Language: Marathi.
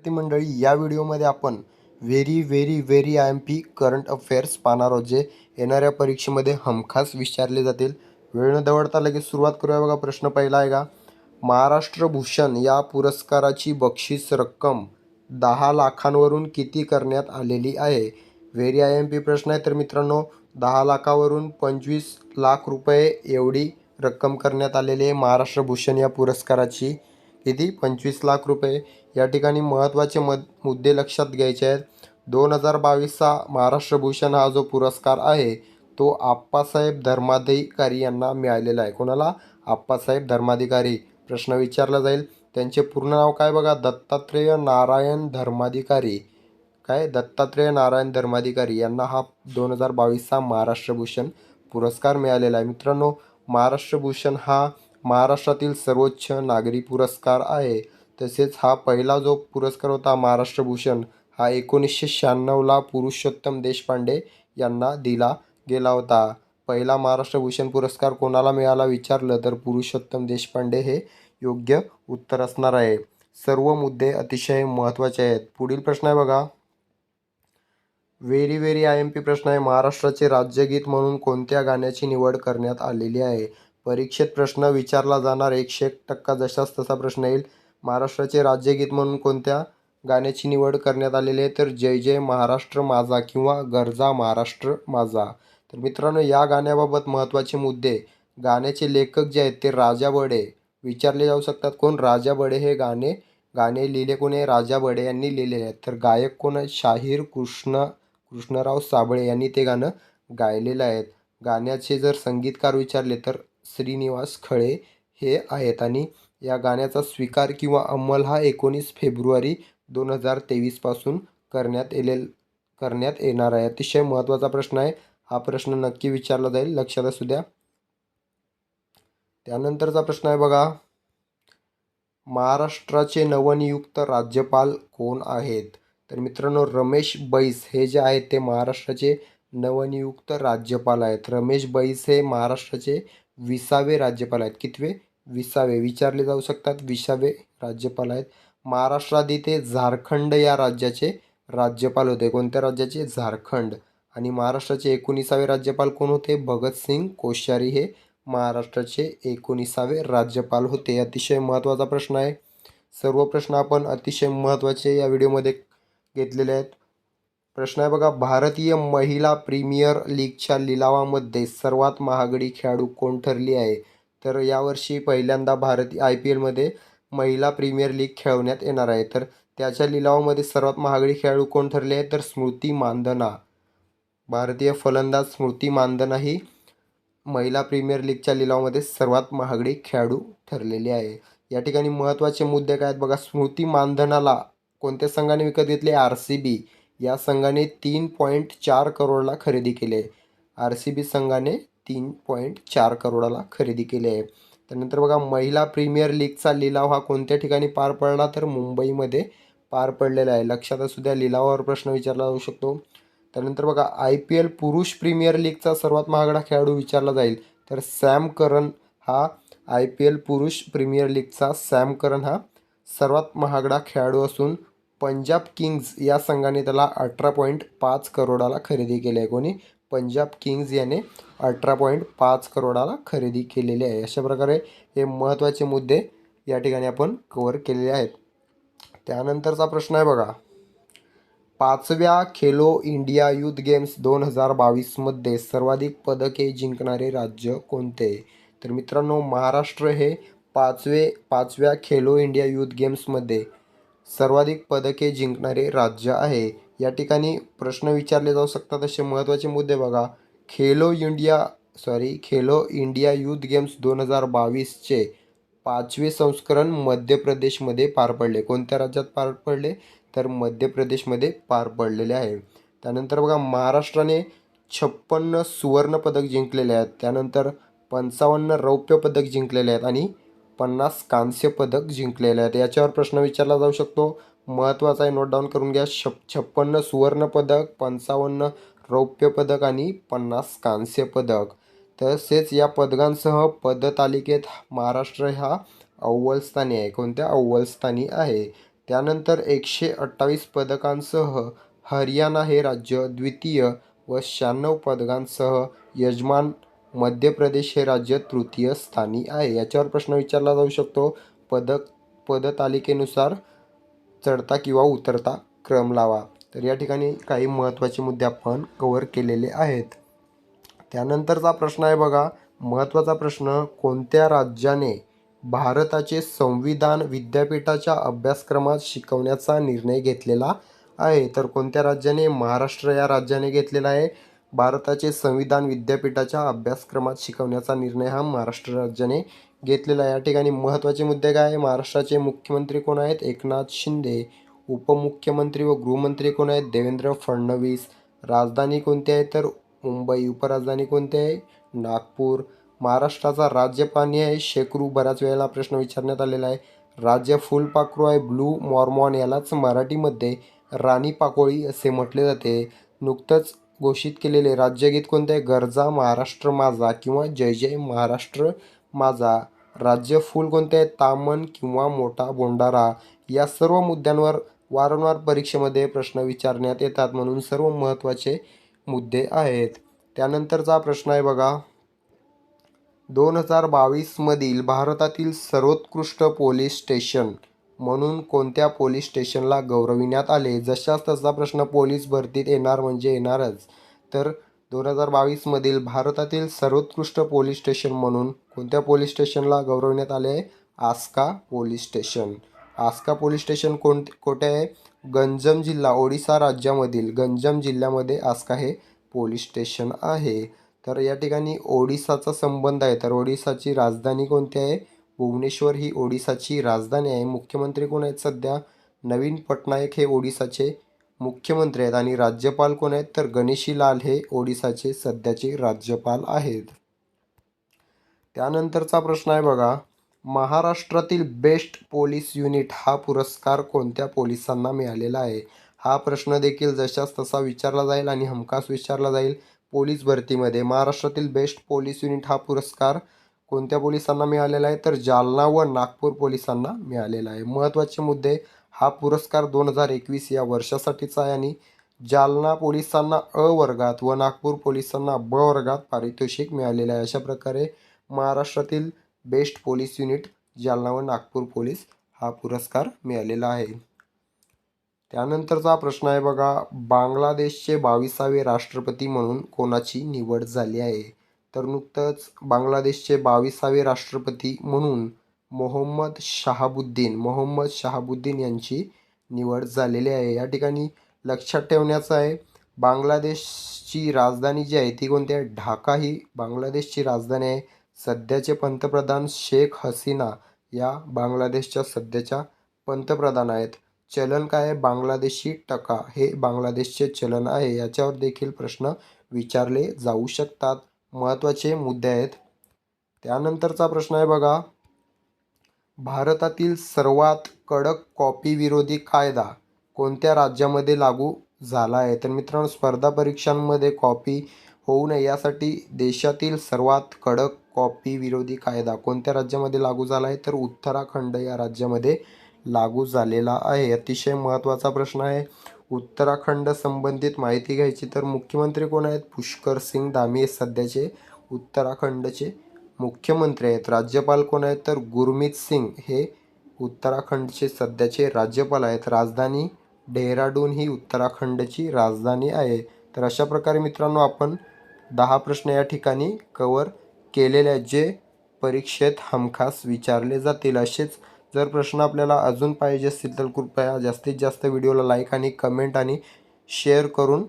विद्यार्थी मंडळी या व्हिडिओमध्ये आपण very very very I M P current affairs पाहणार आहोत जे येणाऱ्या परीक्षेमध्ये हमखास विचारले जातील. वेळ न दवडता लगेच सुरुवात करूया. बघा प्रश्न पहिला आहे का? महाराष्ट्र भूषण या पुरस्काराची बक्षीस रक्कम दहा लाखांवरून किती करण्यात आलेली आहे? व्हेरी आय एम पी प्रश्न आहे. तर मित्रांनो दहा लाखावरून पंचवीस लाख रुपये एवढी रक्कम करण्यात आलेली आहे महाराष्ट्र भूषण या पुरस्काराची. किती पंचवीस लाख रुपये. या ठिकाणी महत्त्वाचे मद मुद्दे लक्षात घ्यायचे आहेत. दोन हजार बावीसचा महाराष्ट्र भूषण हा जो पुरस्कार आहे तो आप्पासाहेब धर्माधिकारी यांना मिळालेला आहे. कोणाला? आप्पासाहेब धर्माधिकारी. प्रश्न विचारला जाईल. त्यांचे पूर्ण नाव काय बघा? दत्तात्रेय नारायण धर्माधिकारी. काय? दत्तात्रेय नारायण धर्माधिकारी यांना हा दोन हजार बावीसचा महाराष्ट्र भूषण पुरस्कार मिळालेला आहे. मित्रांनो महाराष्ट्र भूषण हा महाराष्ट्रातील सर्वोच्च नागरी पुरस्कार आहे. तसेच हा पहिला जो पुरस्कार होता महाराष्ट्र भूषण हा एकोणीसशे शहाण्णवला पुरुषोत्तम देशपांडे यांना दिला गेला होता. पहिला महाराष्ट्र भूषण पुरस्कार कोणाला मिळाला विचारलं तर पुरुषोत्तम देशपांडे हे योग्य उत्तर असणार आहे. सर्व मुद्दे अतिशय महत्त्वाचे आहेत. पुढील प्रश्न आहे बघा. Very very I M P प्रश्न आहे. महाराष्ट्राचे राज्यगीत म्हणून कोणत्या गाण्याची निवड करण्यात आलेली आहे? परीक्षेत प्रश्न विचारला जाणार. एकशे एक टक्का जशाच तसा प्रश्न येईल. महाराष्ट्राचे राज्यगीत म्हणून कोणत्या गाण्याची निवड करण्यात आलेली आहे? तर जय जय महाराष्ट्र माझा किंवा गरजा महाराष्ट्र माझा. तर मित्रांनो या गाण्याबाबत महत्त्वाचे मुद्दे. गाण्याचे लेखक जे आहेत ते राजा बडे. विचारले जाऊ शकतात कोण? राजा बडे हे गाणे गाणे लिहिले कोण आहे? राजा बडे यांनी लिहिलेले आहेत. तर गायक कोण आहे शाहीर कृष्ण कृष्णराव साबळे यांनी ते गाणं गायलेलं आहेत. गाण्याचे जर संगीतकार विचारले तर श्रीनिवास खळे हे आहेत आणि या गाण्याचा स्वीकार किंवा अंमल हा एकोणीस फेब्रुवारी दोन हजार तेवीसपासून करण्यात येलेल करण्यात येणार आहे. अतिशय महत्त्वाचा प्रश्न आहे. हा प्रश्न नक्की विचारला जाईल. लक्षात असू द्या. त्यानंतरचा प्रश्न आहे बघा. महाराष्ट्राचे नवनियुक्त राज्यपाल कोण आहेत? तर मित्रांनो रमेश बैस हे जे आहेत ते महाराष्ट्राचे नवनियुक्त राज्यपाल आहेत. रमेश बैस हे महाराष्ट्राचे विसावे राज्यपाल आहेत. कितवे? विसावे. विचारले जाऊ शकतात. विसावे राज्यपाल आहेत. महाराष्ट्रात ते झारखंड या राज्याचे राज्यपाल होते. कोणत्या राज्याचे? झारखंड. आणि महाराष्ट्राचे एकोणीसावे राज्यपाल कोण होते? भगतसिंग कोश्यारी हे महाराष्ट्राचे एकोणीसावे राज्यपाल होते. अतिशय महत्त्वाचा प्रश्न आहे. सर्व प्रश्न आपण अतिशय महत्त्वाचे या व्हिडिओमध्ये घेतलेले आहेत. प्रश्न आहे बघा भारतीय महिला प्रीमियर लीगच्या लिलावामध्ये सर्वात महागडी खेळाडू कोण ठरली आहे? तर यावर्षी पहिल्यांदा भारतीय आय पी एलमध्ये महिला प्रीमियर लीग खेळवण्यात येणार आहे. तर त्याच्या लिलावामध्ये सर्वात महागडी खेळाडू कोण ठरले आहे तर स्मृती मानधना भारतीय फलंदाज स्मृती मानधना ही महिला प्रीमियर लीगच्या लिलावामध्ये सर्वात महागडी खेळाडू ठरलेली आहे. या ठिकाणी महत्त्वाचे मुद्दे काय आहेत? बघा स्मृती मानधनाला कोणत्या संघाने विकत घेतले? R C B. या संघाने तीन पॉईंट चार करोडला खरेदी केली आहे. आर सी बी संघाने तीन पॉईंट चार करोडाला खरेदी केली आहे. त्यानंतर बघा महिला प्रीमियर लीगचा लिलाव हा कोणत्या ठिकाणी पार पडला? तर मुंबईमध्ये पार पडलेला आहे. लक्षात असू द्या लिलावावर प्रश्न विचारला जाऊ शकतो. त्यानंतर बघा आय पी एल पुरुष प्रीमियर लीगचा सर्वात महागडा खेळाडू विचारला जाईल. तर सॅम करन हा आय पी एल पुरुष प्रीमियर लीगचा सॅम करन हा सर्वात महागडा खेळाडू असून पंजाब किंग्ज या संघाने त्याला अठरा पॉईंट पाच करोडाला खरेदी केली आहे. कोणी? पंजाब किंग्ज याने अठरा पॉईंट पाच करोडाला खरेदी केलेली आहे. अशा प्रकारे हे महत्त्वाचे मुद्दे या ठिकाणी आपण कवर केलेले आहेत. त्यानंतरचा प्रश्न आहे बघा. पाचव्या खेलो इंडिया युथ गेम्स दोन हजार बावीसमध्ये सर्वाधिक पदके जिंकणारे राज्य कोणते? तर मित्रांनो महाराष्ट्र हे पाचवे पाचव्या खेलो इंडिया युथ गेम्समध्ये सर्वाधिक पदके जिंकणारे राज्य आहे. या ठिकाणी प्रश्न विचारले जाऊ शकतात. असे महत्त्वाचे मुद्दे बघा. Khelo India sorry Khelo India youth games दोन हजार बावीसचे पाचवे संस्करण मध्य प्रदेशमध्ये पार पडले. कोणत्या राज्यात पार पडले? तर मध्य प्रदेशमध्ये पार पडलेले आहे. त्यानंतर बघा महाराष्ट्राने छप्पन्न सुवर्णपदक जिंकलेले आहेत. त्यानंतर पंचावन्न रौप्य पदक जिंकलेले आहेत आणि पन्नास कांस्य पदक जिंकलेले आहेत. याच्यावर प्रश्न विचारला जाऊ शकतो. महत्त्वाचा आहे नोट डाऊन करून घ्या. शप छप्पन्न सुवर्ण पदक पंचावन्न रौप्य पदक आणि पन्नास कांस्य पदक. तसेच या पदकांसह पदतालिकेत महाराष्ट्र हा अव्वल स्थानी आहे. कोणत्या? अव्वल स्थानी आहे. त्यानंतर एकशे अठ्ठावीस पदकांसह हरियाणा हे राज्य द्वितीय व शहाण्णव पदकांसह यजमान मध्य प्रदेश हे राज्य तृतीय स्थानी आहे. याच्यावर प्रश्न विचारला जाऊ शकतो. पदक पदतालिकेनुसार चढता किंवा उतरता क्रम लावा. तर या ठिकाणी काही महत्त्वाचे मुद्दे आपण कवर केलेले आहेत. त्यानंतरचा प्रश्न आहे बघा. महत्त्वाचा प्रश्न कोणत्या राज्याने भारताचे संविधान विद्यापीठाच्या अभ्यासक्रमात शिकवण्याचा निर्णय घेतलेला आहे? तर कोणत्या राज्याने? महाराष्ट्र या राज्याने घेतलेला आहे. भारताचे संविधान विद्यापीठाच्या अभ्यासक्रमात शिकवण्याचा निर्णय हा महाराष्ट्र राज्याने घेतलेला आहे. या ठिकाणी महत्त्वाचे मुद्दे काय आहे? महाराष्ट्राचे मुख्यमंत्री कोण आहेत? एकनाथ शिंदे. उपमुख्यमंत्री व गृहमंत्री कोण आहेत? देवेंद्र फडणवीस. राजधानी कोणती आहे? तर मुंबई. उपराजधानी कोणती आहे? नागपूर. महाराष्ट्राचा राज्यपाणी आहे शेकरू बऱ्याच वेळेला प्रश्न विचारण्यात आलेला आहे. राज्य फुलपाखरू आहे. ब्लू मॉर्मॉन यालाच मराठीमध्ये राणी पाकोळी असे म्हटले जाते. नुकतंच घोषित केलेले राज्यगीत कोणते? आहे गरजा महाराष्ट्र माझा किंवा जय जय महाराष्ट्र माझा. राज्य फूल कोणते आहे तामन किंवा मोठा बोंडारा या सर्व मुद्द्यांवर वारंवार परीक्षेमध्ये प्रश्न विचारण्यात येतात म्हणून सर्व महत्त्वाचे मुद्दे आहेत. त्यानंतरचा प्रश्न आहे बघा. दोन हजार बावीसमधील भारतातील सर्वोत्कृष्ट पोलीस स्टेशन. म्हणून कोणत्या पोलीस स्टेशनला गौरविण्यात आले? जशाच तसा प्रश्न पोलीस भरतीत येणार म्हणजे येणारच. तर दोन हजार बावीसमधील भारतातील सर्वोत्कृष्ट पोलीस स्टेशन म्हणून कोणत्या पोलीस स्टेशनला गौरविण्यात आले? आहे Aska police station. Aska police station कोण कोठे आहे? गंजम जिल्हा ओडिसा राज्यामधील. गंजम जिल्ह्यामध्ये आस्का हे पोलीस स्टेशन आहे. तर या ठिकाणी ओडिसाचा संबंध आहे. तर ओडिसाची राजधानी कोणती आहे? भुवनेश्वर ही ओडिसाची राजधानी आहे. मुख्यमंत्री कोण आहेत सध्या? नवीन पटनायक हे ओडिसाचे मुख्यमंत्री आहेत. आणि राज्यपाल कोण आहेत? तर गणेशी लाल हे ओडिसाचे सध्याचे राज्यपाल आहेत. त्यानंतरचा प्रश्न आहे बघा. महाराष्ट्रातील बेस्ट पोलीस युनिट हा पुरस्कार कोणत्या पोलिसांना मिळालेला आहे? हा प्रश्न देखील जशाच तसा विचारला जाईल आणि हमखास विचारला जाईल. पोलीस भरतीमध्ये महाराष्ट्रातील बेस्ट पोलीस युनिट हा पुरस्कार कोणत्या पोलिसांना मिळालेला आहे? तर जालना व नागपूर पोलिसांना मिळालेला आहे. महत्त्वाचे मुद्दे हा पुरस्कार दोन हजार एकवीस या वर्षासाठीचा आहे आणि जालना पोलिसांना अ वर्गात व नागपूर पोलिसांना ब वर्गात पारितोषिक मिळालेलं आहे. अशा प्रकारे महाराष्ट्रातील बेस्ट पोलीस युनिट जालना व नागपूर पोलीस हा पुरस्कार मिळालेला आहे. त्यानंतरचा प्रश्न आहे बघा बांगलादेशचे बावीसावे राष्ट्रपती म्हणून कोणाची निवड झाली आहे? तर नुकतंच बांगलादेशचे बावीसावे राष्ट्रपती म्हणून मोहम्मद शहाबुद्दीन मोहम्मद शहाबुद्दीन यांची निवड झालेली आहे. या ठिकाणी लक्षात ठेवण्याचं आहे बांगलादेशची राजधानी जी आहे ती कोणती आहे? ढाका ही बांगलादेशची राजधानी आहे. सध्याचे पंतप्रधान शेख हसीना या बांगलादेशच्या सध्याच्या पंतप्रधान आहेत. चलन काय आहे? बांगलादेशी टका हे बांगलादेशचे चलन आहे. याच्यावर देखील प्रश्न विचारले जाऊ शकतात. महत्त्वाचे मुद्दे आहेत. त्यानंतरचा प्रश्न आहे बघा. भारतातील सर्वात कडक कॉपी विरोधी कायदा कोणत्या राज्यामध्ये लागू झाला आहे? तर मित्रांनो स्पर्धा परीक्षांमध्ये कॉपी होऊ नये यासाठी देशातील सर्वात कडक कॉपी विरोधी कायदा कोणत्या राज्यामध्ये लागू झाला आहे? तर उत्तराखंड या राज्यामध्ये लागू झालेला आहे. अतिशय महत्त्वाचा प्रश्न आहे. उत्तराखंड संबंधित माहिती घ्यायची तर मुख्यमंत्री कोण आहेत? पुष्कर सिंग धामी हे सध्याचे. उत्तराखंडचे मुख्यमंत्री आहेत. राज्यपाल कोण आहेत? तर गुरमीत सिंग हे उत्तराखंडचे सध्याचे राज्यपाल आहेत. राजधानी डेहराडून ही उत्तराखंडची राजधानी आहे. तर अशा प्रकारे मित्रांनो आपण दहा प्रश्न या ठिकाणी कवर केलेले आहेत जे परीक्षेत हमखास विचारले जातील. असेच जर प्रश्न आपल्याला अजून पाहिजे असतील तर कृपया जास्तीत जास्त व्हिडिओला लाईक आणि कमेंट आणि शेअर करून